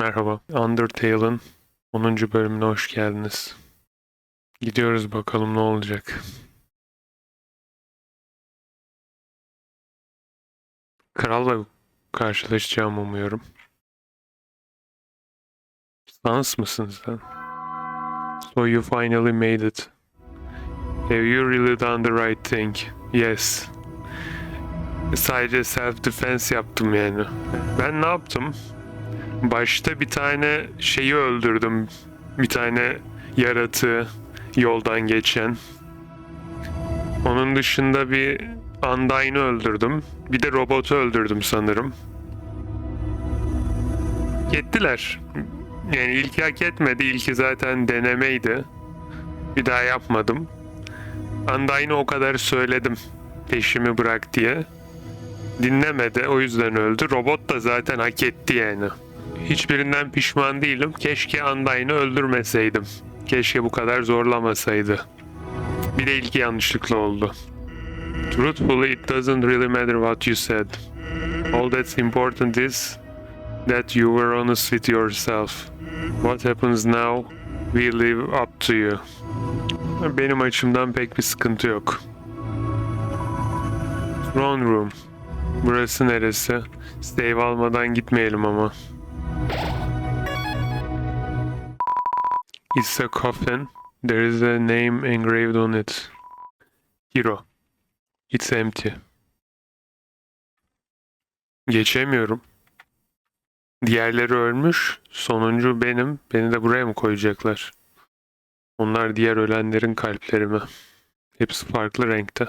Merhaba. Undertale'ın 10. bölümüne hoş geldiniz. Gidiyoruz bakalım ne olacak. Kralla karşılaşacağımı umuyorum. Sans mısın sen? So you finally made it. Have you really done the right thing? Yes. Sadece self defense yaptım yani. Ben ne yaptım? Başta bir tane şeyi öldürdüm. Bir tane yaratığı yoldan geçen. Onun dışında bir Undyne'ı öldürdüm. Bir de robotu öldürdüm sanırım. Gittiler. Yani ilki hak etmedi. İlki zaten denemeydi. Bir daha yapmadım. Undyne'ı o kadar söyledim. Peşimi bırak diye. Dinlemedi. O yüzden öldü. Robot da zaten hak etti yani. Hiçbirinden pişman değilim. Keşke Undyne'ı öldürmeseydim. Keşke bu kadar zorlamasaydı. Bir de ilki yanlışlıkla oldu. Truthfully, it doesn't really matter what you said. All that's important is that you were honest with yourself. What happens now, we leave up to you. Benim açımdan pek bir sıkıntı yok. Throne Room. Burası neresi? Save almadan gitmeyelim ama. It's a coffin. There is a name engraved on it. Hero. It's empty. Geçemiyorum. Diğerleri ölmüş. Sonuncu benim. Beni de buraya mı koyacaklar? Onlar diğer ölenlerin kalpleri mi? Hepsi farklı renkte.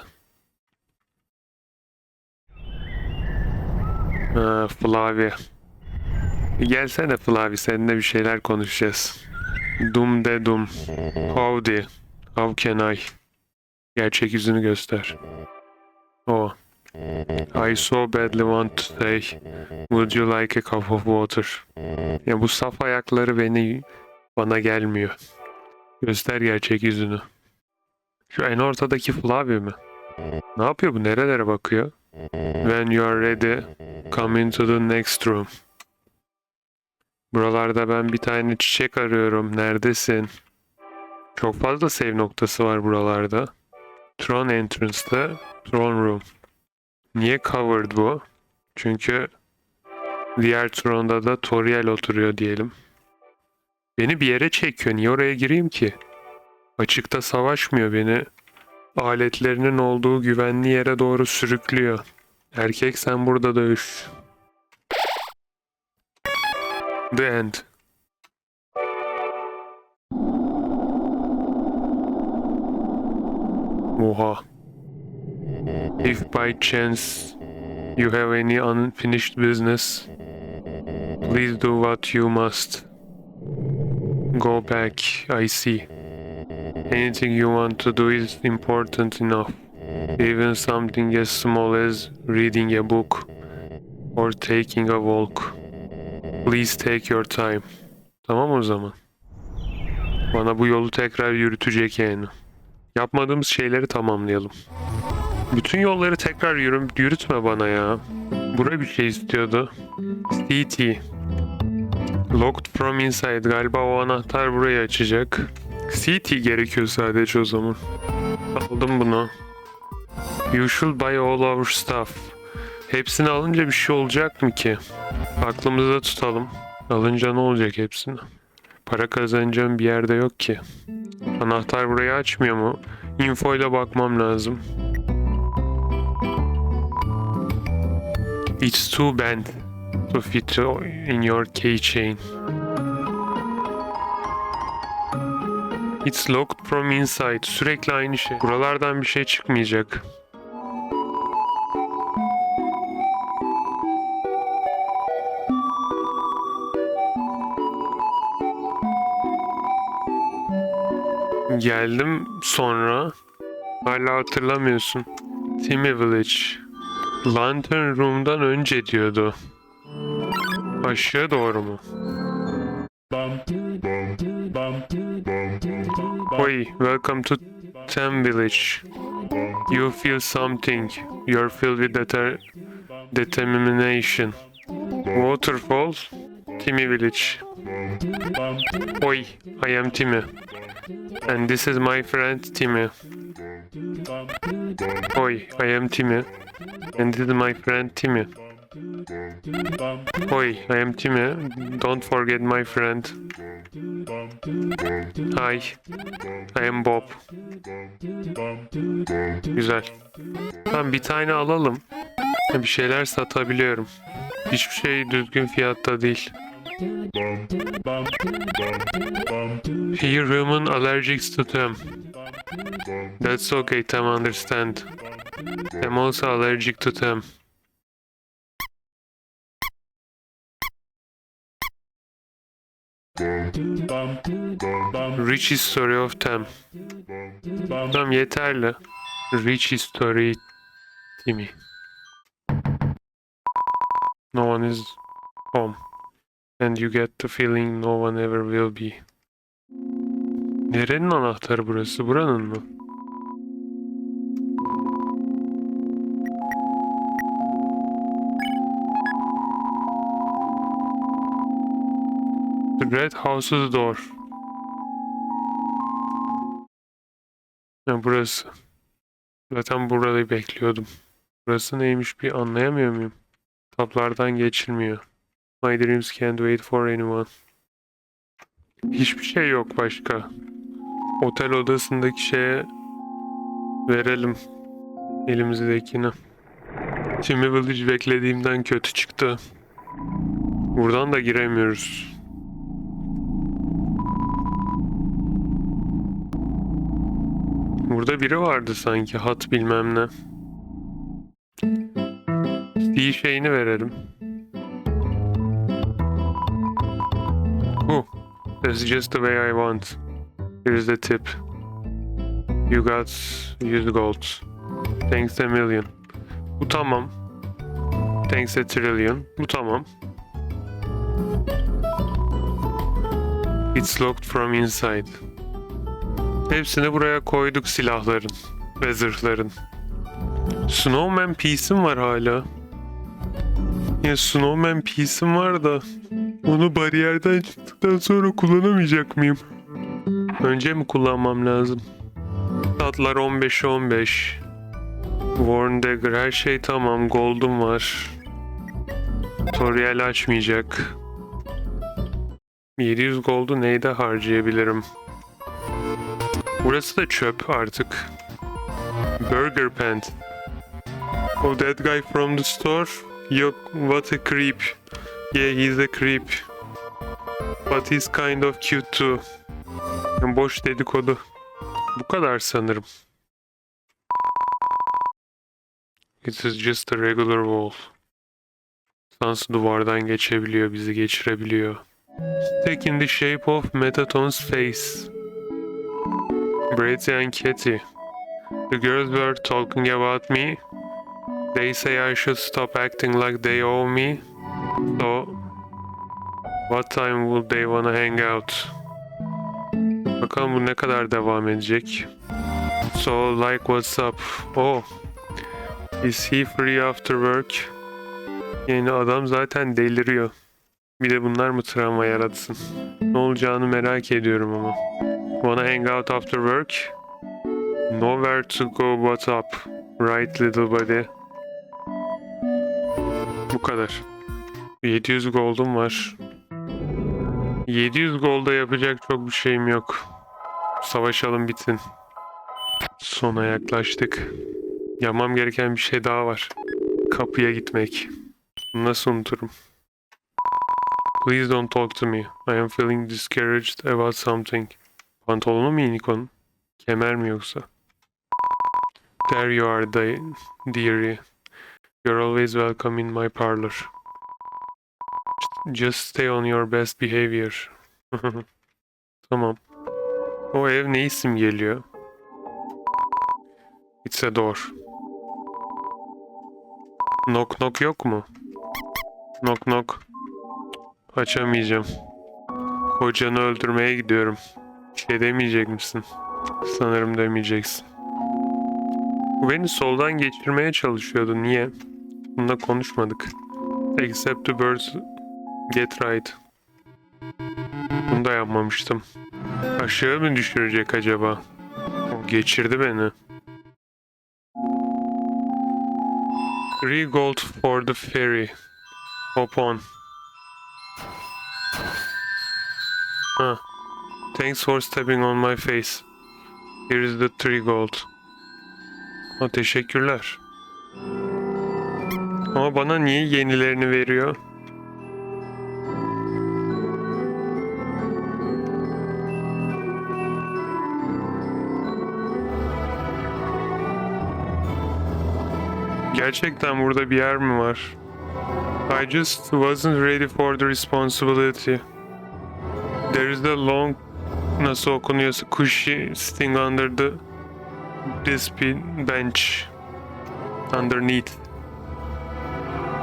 Ha, Flavia. Gelsene Flavi, seninle bir şeyler konuşacağız. Dum de dum. Howdy. How can I? Gerçek yüzünü göster. Oh. I so badly want to say, would you like a cup of water? Ya bu saf ayakları beni bana gelmiyor. Göster gerçek yüzünü. Şu en ortadaki Flavia mi? Ne yapıyor bu? Nerelere bakıyor? When you are ready, come into the next room. Buralarda ben bir tane çiçek arıyorum. Neredesin? Çok fazla save noktası var buralarda. Throne Entrance'da Throne Room. Niye covered bu? Çünkü diğer Throne'da da Toriel oturuyor diyelim. Beni bir yere çekiyor. Niye oraya gireyim ki? Açıkta savaşmıyor beni. Aletlerinin olduğu güvenli yere doğru sürüklüyor. Erkek sen burada dövüş. The end. Oha. If by chance you have any unfinished business, please do what you must. Go back, I see. Anything you want to do is important enough. Even something as small as reading a book or taking a walk. Please take your time. Tamam o zaman. Bana bu yolu tekrar yürütecek yani. Yapmadığımız şeyleri tamamlayalım. Bütün yolları tekrar yürü yürütme bana ya. Buraya bir şey istiyordu. CT. Locked from inside. Galiba o anahtar burayı açacak. CT gerekiyor sadece o zaman. Aldım bunu. You should buy all our stuff. Hepsini alınca bir şey olacak mı ki? Aklımızda tutalım. Alınca ne olacak hepsini? Para kazanacağım bir yerde yok ki. Anahtar burayı açmıyor mu? Info ile bakmam lazım. It's too bad to fit in your keychain. It's locked from inside. Sürekli aynı şey. Buralardan bir şey çıkmayacak. Geldim sonra. Hala hatırlamıyorsun. Timmy Village. Lantern Room'dan önce diyordu. Aşağı doğru mu? Oi, welcome to Tem Village. You feel something. You're filled with deter determination. Waterfall. Timmy Village. Oi, I am Timmy. And this is my friend Timmy. Oi, I am Timmy. And this is my friend Timmy. Oi, I am Timmy. Don't forget my friend. Hi, I am Bob. Güzel. Tamam bir tane alalım. Bir şeyler satabiliyorum. Hiçbir şey düzgün fiyatta değil. Here human allergic to them. That's okay, Tam understand. I'm also allergic to them. Rich history of them. Tamam yeterli. Rich history Timmy. No one is home. And you get the feeling no one ever will be. Nerenin anahtarı burası? Buranın mı? The Red House's door. Ha, burası. Zaten burayı bekliyordum. Burası neymiş bir anlayamıyor muyum? Tablardan geçilmiyor. My dreams can't wait for anyone. Hiçbir şey yok başka. Otel odasındaki şeye verelim elimizdekini. Timmy Village beklediğimden kötü çıktı. Buradan da giremiyoruz. Burada biri vardı sanki hat bilmem ne. İyi şeyini verelim. Oh, that's just the way I want. Here's the tip. You got 100 gold. Thanks a million. Bu tamam. Thanks a trillion. Bu tamam. It's locked from inside. Hepsini buraya koyduk silahların ve zırhların. Snowman piece'im var hala. Ya Snowman piece'im var da onu bariyerden çıktıktan sonra kullanamayacak mıyım? Önce mi kullanmam lazım? Tatlar 15'e 15. Warren Dagger her şey tamam. Gold'um var. Tutorial açmayacak. 700 gold'u neyde harcayabilirim? Burası da çöp artık. Burger Pant. Oh, that guy from the store? Yok, what a creep. Yeah, he's a creep. But he's kind of cute too. Boş dedikodu. Bu kadar sanırım. It is just a regular wall. Sans duvardan geçebiliyor, bizi geçirebiliyor. Take in the shape of Metaton's face. Brady and Kitty. The girls were talking about me. They say I should stop acting like they owe me. So, what time will they wanna hang out? Bakalım bu ne kadar devam edecek. So, like what's up? Oh, is he free after work? Yani adam zaten deliriyor. Bir de bunlar mı travma yaratsın? Ne olacağını merak ediyorum ama. Wanna hang out after work? Nowhere to go but up. Right little buddy. Bu kadar. 700 gold'um var. 700 golda yapacak çok bir şeyim yok. Savaşalım bitsin. Sona yaklaştık. Yapmam gereken bir şey daha var. Kapıya gitmek. Nasıl unuturum? Please don't talk to me. I am feeling discouraged about something. Pantolonu mu inik onun? Kemer mi yoksa? There you are, dearie. You're always welcome in my parlor. Just stay on your best behavior. tamam. O ev ne isim geliyor? It's a door. Knock knock yok mu? Knock knock. Açamayacağım. Kocanı öldürmeye gidiyorum. Bir şey demeyecek misin? Sanırım demeyeceksin. Bu beni soldan geçirmeye çalışıyordu. Niye? Bununla konuşmadık. Except the birds get right. da yapmamıştım. Aşağı mı düşürecek acaba? O geçirdi beni. Three gold for the ferry. Hop on. Huh. Thanks for stepping on my face. Here is the three gold. Ha, teşekkürler. Ama bana niye yenilerini veriyor? Gerçekten burada bir yer mi var? I just wasn't ready for the responsibility. There is a long nasıl okunuyorsa cushy sitting under the this be- bench underneath.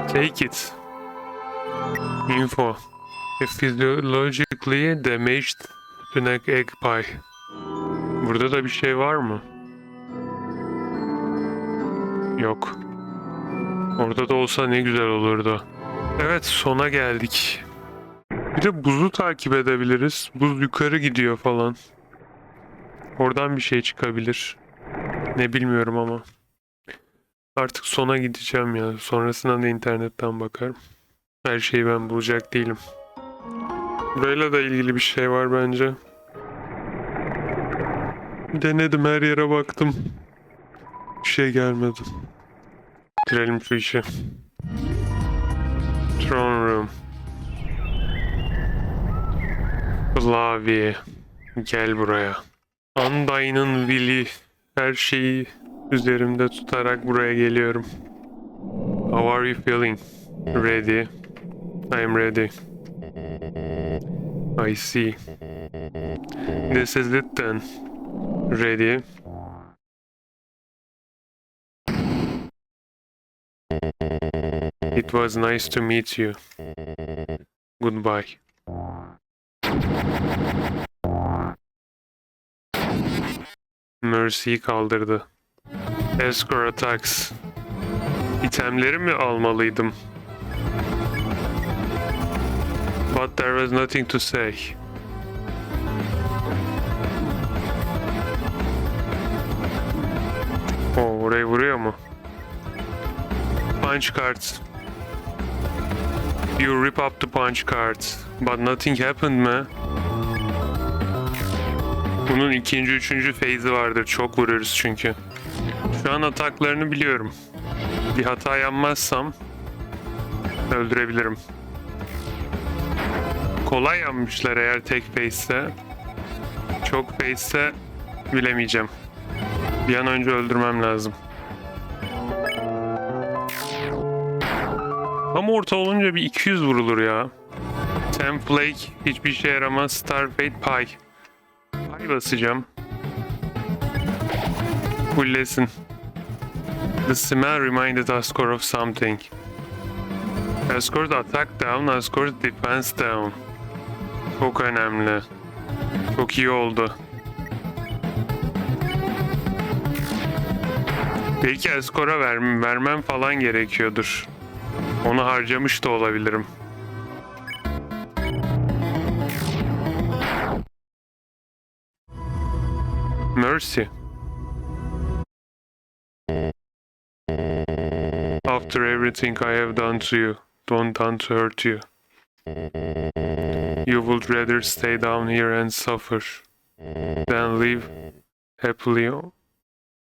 Take it. Info. A physiologically damaged tunic egg pie. Burada da bir şey var mı? Yok. Orada da olsa ne güzel olurdu. Evet sona geldik. Bir de buzu takip edebiliriz. Buz yukarı gidiyor falan. Oradan bir şey çıkabilir. Ne bilmiyorum ama. Artık sona gideceğim ya. Sonrasında da internetten bakarım. Her şeyi ben bulacak değilim. Burayla da ilgili bir şey var bence. Denedim her yere baktım. Bir şey gelmedi. Bitirelim şu işi. Throne Room. Klavye. Gel buraya. Undyne'ın Will'i her şeyi üzerimde tutarak buraya geliyorum. How are you feeling? Ready. I'm ready. I see. This is it then. Ready. It was nice to meet you. Goodbye. Mercy'yi kaldırdı. Escort attacks. İtemleri mi almalıydım? But there was nothing to say. O orayı vuruyor mu? Punch cards. You rip up the punch cards. But nothing happened man. Bunun ikinci, üçüncü phase'i vardır. Çok vuruyoruz çünkü. Şu an ataklarını biliyorum. Bir hata yapmazsam öldürebilirim. Kolay yapmışlar eğer tek face'se. Çok face'se bilemeyeceğim. Bir an önce öldürmem lazım. Ama orta olunca bir 200 vurulur ya. Template hiçbir şey yaramaz. Starfade Pie. Pie basacağım. Fullesin. The smell reminded Ascor of something. Ascor's attack down, Ascor's defense down. Çok önemli. Çok iyi oldu. Belki Ascor'a ver, vermem falan gerekiyordur. Onu harcamış da olabilirim. Mercy. After everything I have done to you, don't done to hurt you. You would rather stay down here and suffer than live happily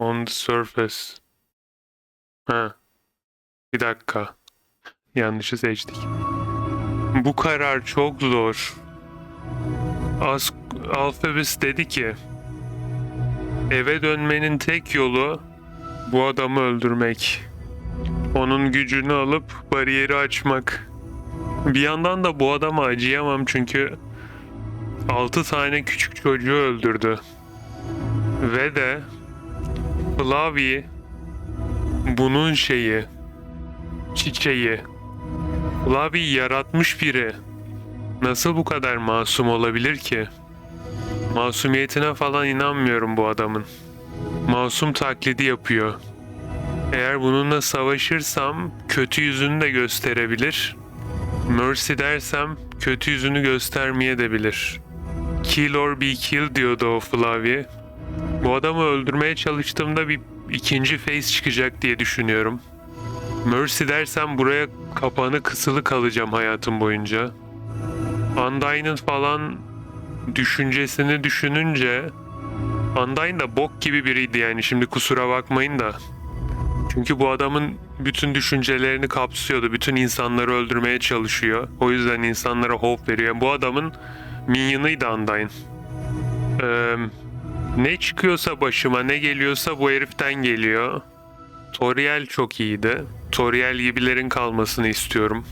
on the surface. Ha. Bir dakika. Yanlışı seçtik. Bu karar çok zor. As Alphabet dedi ki eve dönmenin tek yolu bu adamı öldürmek. Onun gücünü alıp bariyeri açmak. Bir yandan da bu adama acıyamam çünkü 6 tane küçük çocuğu öldürdü. Ve de Flavi bunun şeyi çiçeği Flavi yaratmış biri. Nasıl bu kadar masum olabilir ki? Masumiyetine falan inanmıyorum bu adamın. Masum taklidi yapıyor. Eğer bununla savaşırsam kötü yüzünü de gösterebilir. Mercy dersem kötü yüzünü göstermeye de bilir. Kill or be killed diyordu o Flavie. Bu adamı öldürmeye çalıştığımda bir ikinci face çıkacak diye düşünüyorum. Mercy dersem buraya kapanı kısılı kalacağım hayatım boyunca. Undyne'ın falan düşüncesini düşününce Undyne da bok gibi biriydi yani şimdi kusura bakmayın da. Çünkü bu adamın bütün düşüncelerini kapsıyordu. Bütün insanları öldürmeye çalışıyor. O yüzden insanlara hope veriyor. Bu adamın minyonuydu Undyne. Ee, ne çıkıyorsa başıma, ne geliyorsa bu heriften geliyor. Toriel çok iyiydi. Toriel gibilerin kalmasını istiyorum.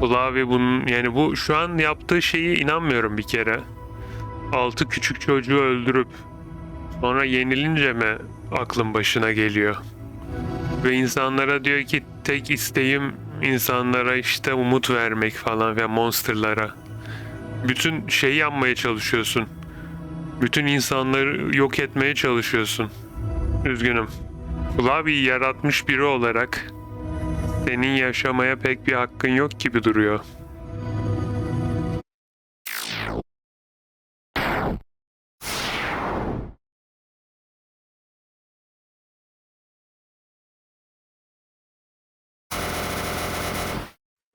Flavi bunun yani bu şu an yaptığı şeyi inanmıyorum bir kere. Altı küçük çocuğu öldürüp sonra yenilince mi aklın başına geliyor? Ve insanlara diyor ki tek isteğim insanlara işte umut vermek falan ve monsterlara. Bütün şeyi yapmaya çalışıyorsun. Bütün insanları yok etmeye çalışıyorsun. Üzgünüm. Flavi'yi yaratmış biri olarak senin yaşamaya pek bir hakkın yok gibi duruyor.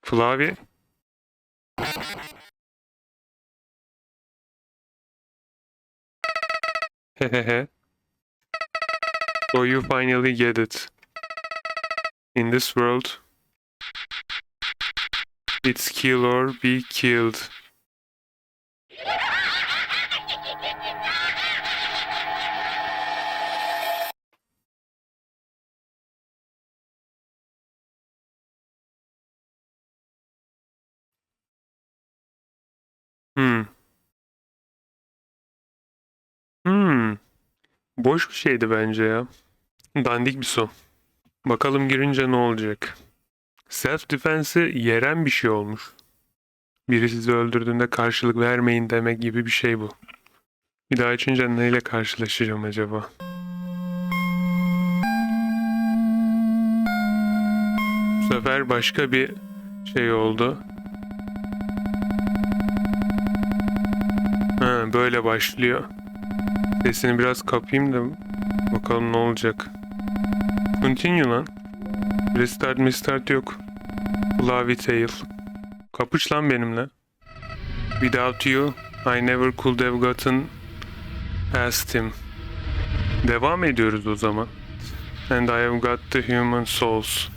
Flavi? Hehehe. So you finally get it. In this world, it's kill or be killed. Hmm. Hmm. Boş bir şeydi bence ya. Dandik bir son. Bakalım girince ne olacak. Self defense'i yeren bir şey olmuş. Biri sizi öldürdüğünde karşılık vermeyin demek gibi bir şey bu. Bir daha açınca neyle karşılaşacağım acaba? Bu sefer başka bir şey oldu. Ha, böyle başlıyor. Sesini biraz kapayım da bakalım ne olacak. Continue lan. Restart mistart yok. Flavi Tail. Kapış lan benimle. Without you, I never could have gotten past him. Devam ediyoruz o zaman. And I have got the human souls.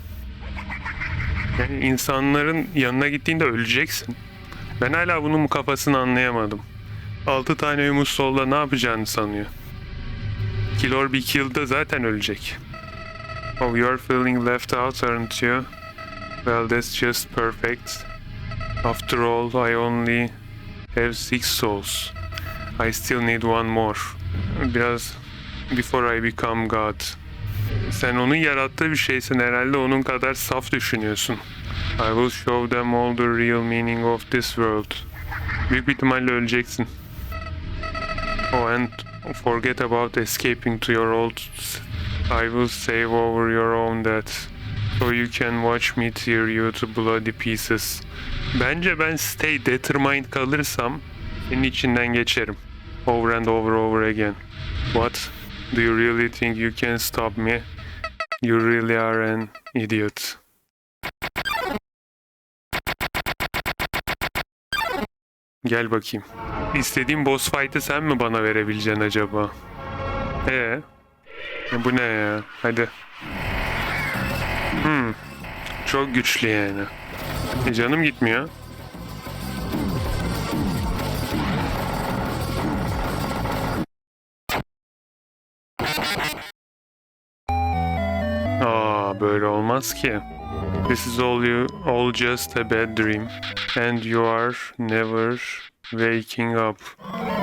Yani insanların yanına gittiğinde öleceksin. Ben hala bunun kafasını anlayamadım. 6 tane human soul'la ne yapacağını sanıyor. Kill or be killed'da zaten ölecek. Oh, you're feeling left out, aren't you? Well, that's just perfect. After all, I only have six souls. I still need one more. Biraz before I become God. Sen onun yarattığı bir şeysin herhalde onun kadar saf düşünüyorsun. I will show them all the real meaning of this world. Büyük bir ihtimalle öleceksin. Oh, and forget about escaping to your old I will save over your own death. So you can watch me tear you to bloody pieces. Bence ben stay determined kalırsam senin içinden geçerim. Over and over over again. What? Do you really think you can stop me? You really are an idiot. Gel bakayım. İstediğim boss fight'ı sen mi bana verebileceksin acaba? Ee? Ya bu ne ya? Hadi. Hmm. Çok güçlü yani. E canım gitmiyor. Aa böyle olmaz ki. This is all you all just a bad dream and you are never waking up.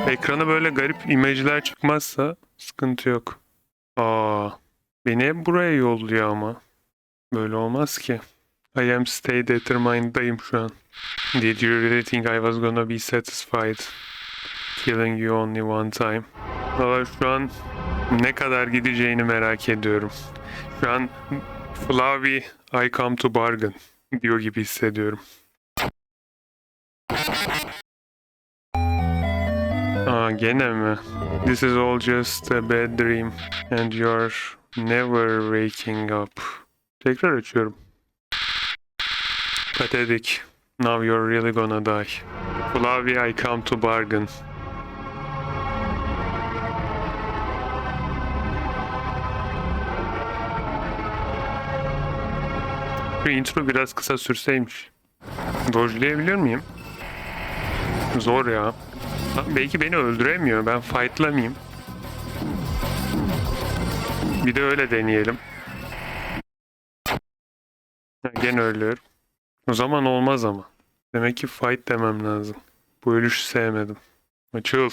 Ekrana böyle garip imajlar çıkmazsa sıkıntı yok. Aa, beni hep buraya yolluyor ama. Böyle olmaz ki. I am stay determined'dayım şu an. Did you really think I was gonna be satisfied? Killing you only one time. Valla şu an ne kadar gideceğini merak ediyorum. Şu an Flavi I come to bargain diyor gibi hissediyorum. Aa gene mi? This is all just a bad dream and you're never waking up. Tekrar açıyorum. Pathetic. Now you're really gonna die. Flavia, I come to bargain. Şu intro biraz kısa sürseymiş. Dojlayabiliyor muyum? Zor ya. Belki beni öldüremiyor. Ben fightlamayayım. Bir de öyle deneyelim. Ha, Gene ölüyorum. O zaman olmaz ama. Demek ki fight demem lazım. Bu ölüşü sevmedim. Açıl.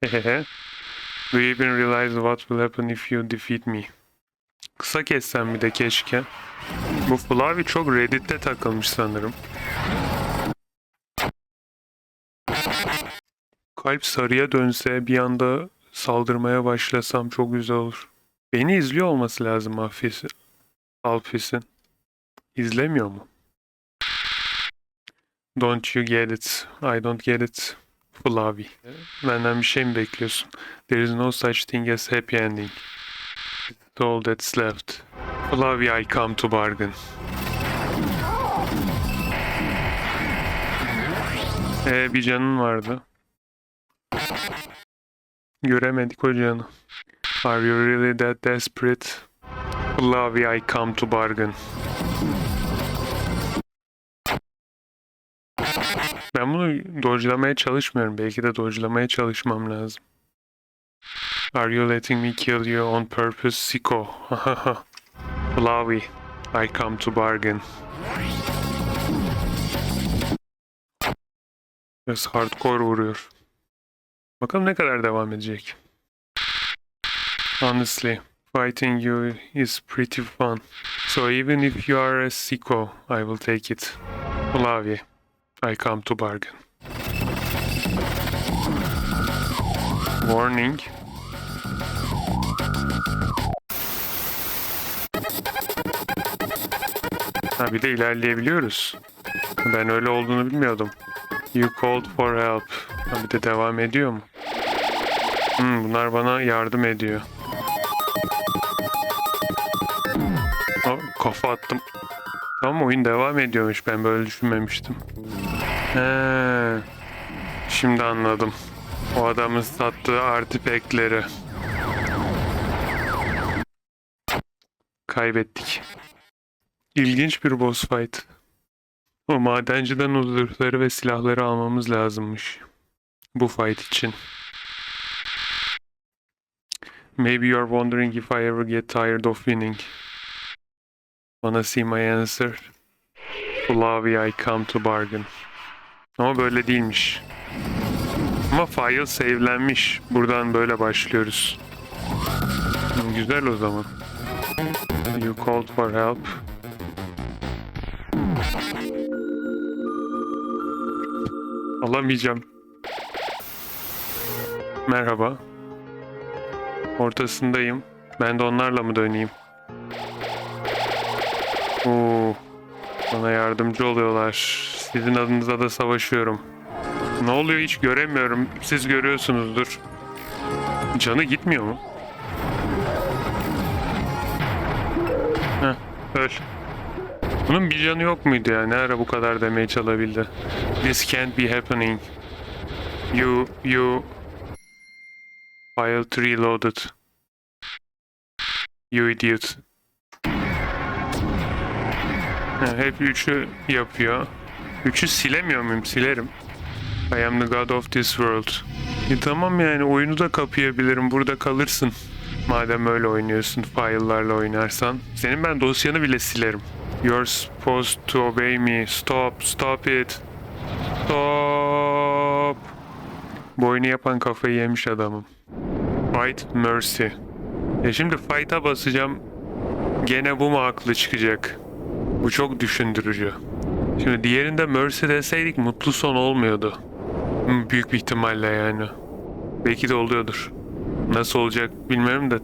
Hehehe. Do you even realize what will happen if you defeat me? Kısa kessem bir de keşke. Bu Flavi çok Reddit'te takılmış sanırım. Kalp sarıya dönse bir anda saldırmaya başlasam çok güzel olur. Beni izliyor olması lazım Alfis'in. Alfis'in. İzlemiyor mu? Don't you get it? I don't get it. Flavi. Benden bir şey mi bekliyorsun? There is no such thing as happy ending. It's all that's left. Flavi, I come to bargain. Ee, bir canın vardı. Göremedik o canı. Are you really that desperate? Flavi, I come to bargain. Ben bunu dodge'lamaya çalışmıyorum. Belki de dodge'lamaya çalışmam lazım. Are you letting me kill you on purpose, Siko? Flavi, I come to bargain. Biraz hardcore vuruyor. Bakalım ne kadar devam edecek. Honestly, fighting you is pretty fun. So even if you are a sicko, I will take it. Flavi, I come to bargain. Warning. Ha bir de ilerleyebiliyoruz. Ben öyle olduğunu bilmiyordum. You called for help. Ha bir de devam ediyor mu? Hmm, bunlar bana yardım ediyor. Ha, kafa attım. Tamam oyun devam ediyormuş. Ben böyle düşünmemiştim. He. Şimdi anladım. O adamın sattığı artifactleri. Kaybettik. İlginç bir boss fight. O madenciden o zırhları ve silahları almamız lazımmış. Bu fight için. Maybe you're wondering if I ever get tired of winning. Wanna see my answer? Flavi, I come to bargain. Ama böyle değilmiş. Ama file save'lenmiş. Buradan böyle başlıyoruz. Güzel o zaman. You called for help. Alamayacağım. Merhaba. Ortasındayım. Ben de onlarla mı döneyim? Oo, bana yardımcı oluyorlar. Sizin adınıza da savaşıyorum. Ne oluyor hiç göremiyorum. Siz görüyorsunuzdur. Canı gitmiyor mu? Heh, öl. Bunun bir canı yok muydu ya? Ne ara bu kadar demeye çalabildi? This can't be happening. You, you... File 3 loaded. You idiot. Ha, hep üçü yapıyor. Üçü silemiyor muyum? Silerim. I am the god of this world. E tamam yani oyunu da kapayabilirim. Burada kalırsın. Madem öyle oynuyorsun, file'larla oynarsan. Senin ben dosyanı bile silerim. You're supposed to obey me. Stop, stop it. Stop. Bu yapan kafayı yemiş adamım. Fight Mercy. Ya şimdi fight'a basacağım. Gene bu mu haklı çıkacak? Bu çok düşündürücü. Şimdi diğerinde Mercy deseydik mutlu son olmuyordu. Büyük bir ihtimalle yani. Belki de oluyordur. Nasıl olacak bilmiyorum da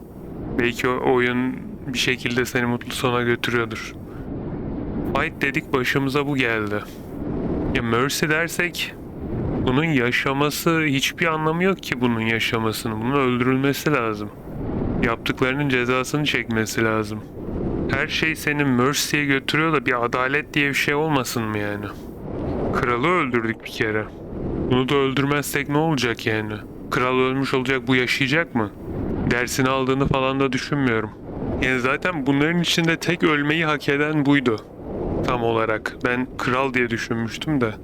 belki o oyun bir şekilde seni mutlu sona götürüyordur. Fight dedik başımıza bu geldi. Ya Mercy dersek Bunun yaşaması hiçbir anlamı yok ki bunun yaşamasının. Bunun öldürülmesi lazım. Yaptıklarının cezasını çekmesi lazım. Her şey seni Mercy'ye götürüyor da bir adalet diye bir şey olmasın mı yani? Kralı öldürdük bir kere. Bunu da öldürmezsek ne olacak yani? Kral ölmüş olacak bu yaşayacak mı? Dersini aldığını falan da düşünmüyorum. Yani zaten bunların içinde tek ölmeyi hak eden buydu. Tam olarak. Ben kral diye düşünmüştüm de.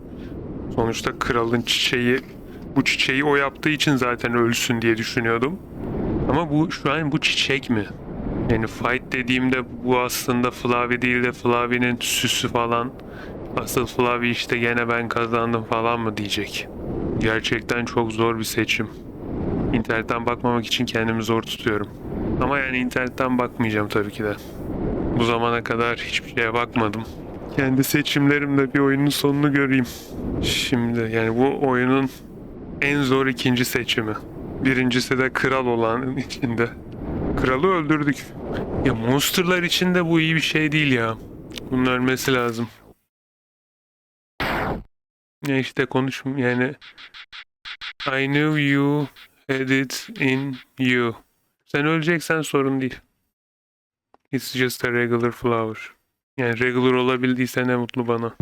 Sonuçta kralın çiçeği bu çiçeği o yaptığı için zaten ölsün diye düşünüyordum. Ama bu şu an bu çiçek mi? Yani fight dediğimde bu aslında Flavi değil de Flavi'nin süsü falan. Asıl Flavi işte gene ben kazandım falan mı diyecek. Gerçekten çok zor bir seçim. İnternetten bakmamak için kendimi zor tutuyorum. Ama yani internetten bakmayacağım tabii ki de. Bu zamana kadar hiçbir şeye bakmadım. Kendi seçimlerimle bir oyunun sonunu göreyim. Şimdi yani bu oyunun en zor ikinci seçimi. Birincisi de kral olan içinde. Kralı öldürdük. Ya monsterlar içinde bu iyi bir şey değil ya. Bunun ölmesi lazım. Ya işte konuş yani I knew you had it in you. Sen öleceksen sorun değil. It's just a regular flower. Yani regular olabildiyse ne mutlu bana.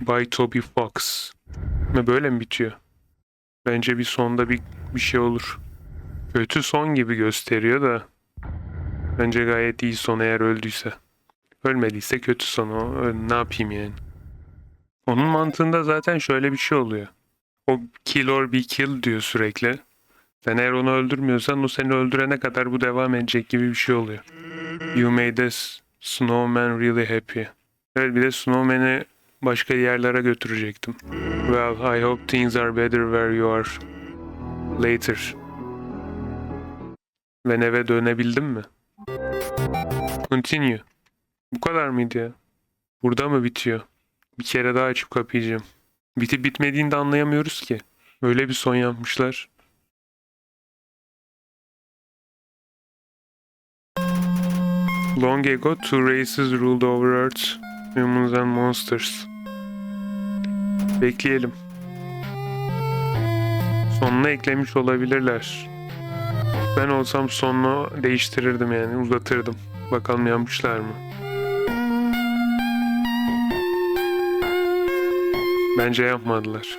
By Toby Fox. Ve böyle mi bitiyor? Bence bir sonda bir, bir şey olur. Kötü son gibi gösteriyor da. Bence gayet iyi son eğer öldüyse. Ölmediyse kötü son Ne yapayım yani? Onun mantığında zaten şöyle bir şey oluyor. O kill or be killed diyor sürekli. Sen eğer onu öldürmüyorsan o seni öldürene kadar bu devam edecek gibi bir şey oluyor. You made a snowman really happy. Evet bir de snowman'i başka yerlere götürecektim. Well, I hope things are better where you are. Later. Ve eve dönebildim mi? Continue. Bu kadar mıydı ya? Burada mı bitiyor? Bir kere daha açıp kapayacağım. Bitip bitmediğini de anlayamıyoruz ki. Öyle bir son yapmışlar. Long ago, two races ruled over Earth. Humans and monsters. Bekleyelim. Sonuna eklemiş olabilirler. Ben olsam sonunu değiştirirdim yani uzatırdım. Bakalım yapmışlar mı? Bence yapmadılar.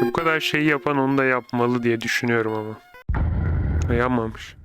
Bu kadar şeyi yapan onu da yapmalı diye düşünüyorum ama. Yapmamış.